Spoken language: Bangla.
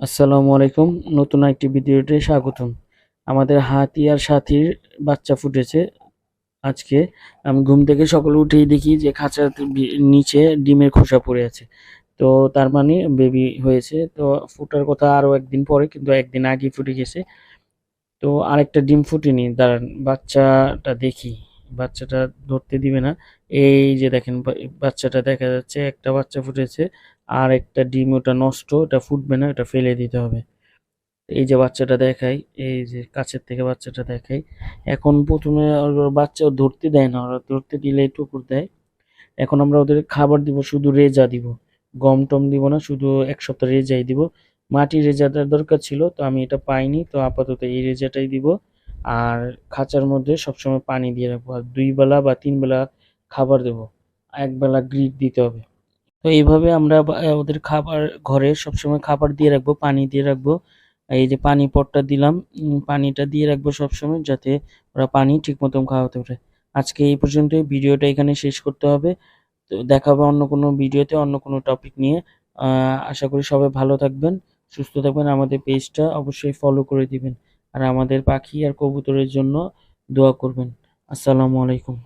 আসসালামু আলাইকুম। নতুন একটি ভিডিওতে স্বাগতম। আমাদের হাতি আর সাথীর বাচ্চা ফুটেছে। আজকে আমি ঘুম থেকে সকালে উঠেই দেখি যে খাঁচার নিচে ডিমের খোসা পড়ে আছে। তো তার মানে বেবি হয়েছে। তো ফুটার কথা আরও একদিন পরে, কিন্তু একদিন আগে ফুটে গেছে। তো আরেকটা ডিম ফুটেনি। দাঁড়ান, বাচ্চাটা দেখি। বাচ্চাটা ধরতে দিবে না। এই যে দেখেন বাচ্চাটা দেখা যাচ্ছে একটা বাচ্চা ফুটেছে আর একটা ডিম, ওটা নষ্ট, ওটা ফুটবে না, ওটা ফেলে দিতে হবে। এই যে বাচ্চাটা দেখাই, এই যে কাছের থেকে বাচ্চাটা দেখাই। এখন প্রথমে বাচ্চা ধরতে দেয় না, ওরা ধরতে দিলে টুকুর দেয়। এখন আমরা ওদের খাবার দিব, শুধু রেজা দিব। গম টম দিব না, শুধু এক সপ্তাহ রেজাই দিব। মাটি রেজাটার দরকার ছিল, তো আমি এটা পাইনি, তো আপাতত এই রেজাটাই দিব। আর খাঁচার মধ্যে সবসময় পানি দিয়ে রাখব। আর দুই বেলা বা তিন বেলা খাবার দেবো। এক বেলা গ্রিক দিতে হবে। তো এইভাবে আমরা ওদের খাবার ঘরে সবসময় খাবার দিয়ে রাখব, পানি দিয়ে রাখব। এই যে পানি পটটা দিলাম পানিটা দিয়ে রাখব সবসময় যাতে ওরা পানি ঠিক মতন খাওয়াতে পারে। আজকে এই পর্যন্তই। ভিডিওটা এখানে শেষ করতে হবে। তো দেখা হবে অন্য কোনো ভিডিওতে, অন্য কোনো টপিক নিয়ে। আশা করি সবাই ভালো থাকবেন, সুস্থ থাকবেন। আমাদের পেজটা অবশ্যই ফলো করে দিবেন। আর আমাদের পাখি আর কবুতরের জন্য দোয়া করবেন। আসসালামু আলাইকুম।